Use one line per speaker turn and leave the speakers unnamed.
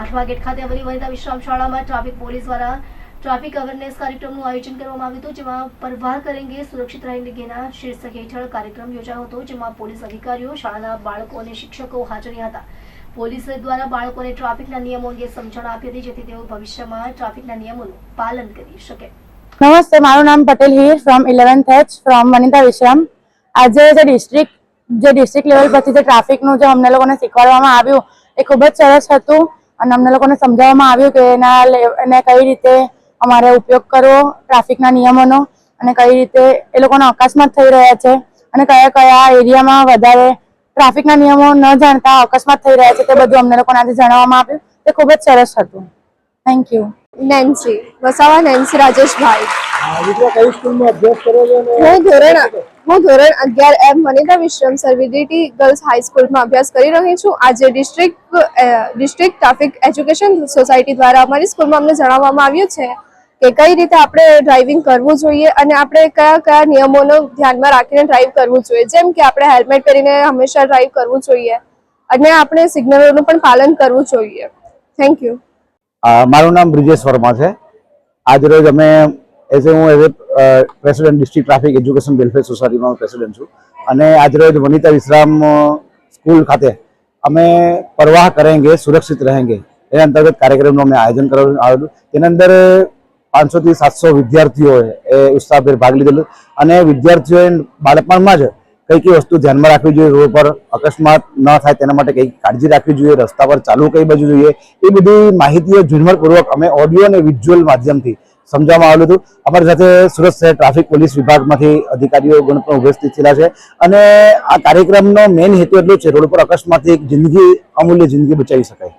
આઠમા ગેટ ખાતે આવેલી વનિતા વિશ્રામ શાળામાં ટ્રાફિક પોલીસ દ્વારા ટ્રાફિક અવેરનેસ કાર્યક્રમનું આયોજન કરવામાં આવ્યું હતું, જેમાં પરવાહ કરેંગે સુરક્ષિત રહેંગેના શીર્ષક હેઠળ કાર્યક્રમ યોજાયો હતો, જેમાં પોલીસ અધિકારીઓ, શાળાના બાળકો અને શિક્ષકો હાજર હતા. પોલીસ દ્વારા બાળકોને ટ્રાફિકના નિયમો અંગે સમજણ આપી હતી, જેથી તેઓ ભવિષ્યમાં ટ્રાફિકના નિયમોનું પાલન કરી શકે.
નમસ્તે, મારું નામ Patel Heer from eleventh H from Vanita Vishram. આજે જે ડિસ્ટ્રિક્ટ જે ડિસ્ટ્રિક્ટ લેવલ પરથી જે ટ્રાફિકનું જે અમને લોકોને શીખવાડવામાં આવ્યું, એ ખૂબ જ સરસ હતું. અને અમને લોકોને સમજાવવામાં આવ્યું કે એના એને કઈ રીતે અમારે ઉપયોગ કરવો ટ્રાફિકના નિયમોનો અને કઈ રીતે એ લોકોનો અકસ્માત થઈ રહ્યા છે અને કયા કયા એરિયામાં વધારે ટ્રાફિકના નિયમો ન જાણતા અકસ્માત થઈ રહ્યા છે તે બધું અમને લોકોને આજે જણાવવામાં આવ્યું. તે ખૂબ જ સરસ હતું. Thank you
Nancy Vasava Nancy Rajeshbhai.
Vidya કઈ સ્કૂલમાં અભ્યાસ કરો છો અને
હું ધોરણ હું ધોરણ અગિયાર એમ વનિતા વિશ્રમ, સર્વિડિટી ગર્લ્સ હાઈસ્કૂલમાં અભ્યાસ કરી રહી છું. આજે district district traffic education society દ્વારા અમારી સ્કૂલમાં અમને જણાવવામાં આવ્યું છે કે કઈ રીતે આપણે ડ્રાઇવિંગ કરવું જોઈએ અને આપણે કયા કયા નિયમોનો ધ્યાનમાં રાખીને ડ્રાઈવ કરવું જોઈએ. જેમ કે આપણે હેલ્મેટ પહેરીને હંમેશા ડ્રાઈવ કરવું જોઈએ અને આપણે સિગ્નલોનું પણ પાલન કરવું જોઈએ. થેન્ક યુ
મારું નામ બ્રિજેશ વર્મા છે. આજ રોજ અમે એઝ હું as president district traffic education welfare સોસાયટીમાં પ્રેસિડેન્ટ છું. અને આજરોજ વનિતા વિશ્રામ સ્કૂલ ખાતે અમે પરવાહ કરેંગે, સુરક્ષિત રહેંગે. એ અંતર્ગત કાર્યક્રમનું અમે આયોજન કરવામાં આવેલું. તેના અંદર પાંચસોથી સાતસો વિદ્યાર્થીઓએ એ ઉત્સાહભેર ભાગ લીધેલો. અને વિદ્યાર્થીઓએ બાળપણમાં જ કઈ કઈ વસ્તુ ધ્યાનમાં રાખવી જોઈએ, રોડ પર અકસ્માત ન થાય તેના માટે કઈ કાળજી રાખવી જોઈએ, રસ્તા પર ચાલવું કઈ બાજુ જોઈએ, એ બધી માહિતીઓ ઝીણવટપૂર્વક અમે ઓડિયો અને વિઝ્યુઅલ માધ્યમથી સમજાવવામાં આવેલું હતું. અમારી સાથે સુરત શહેર ટ્રાફિક પોલીસ વિભાગમાંથી અધિકારીઓ ગણ પણ ઉપસ્થિત થયેલા છે. અને આ કાર્યક્રમનો મેઇન હેતુ એટલો છે, રોડ પર અકસ્માતથી જિંદગી, અમૂલ્ય જિંદગી બચાવી શકાય.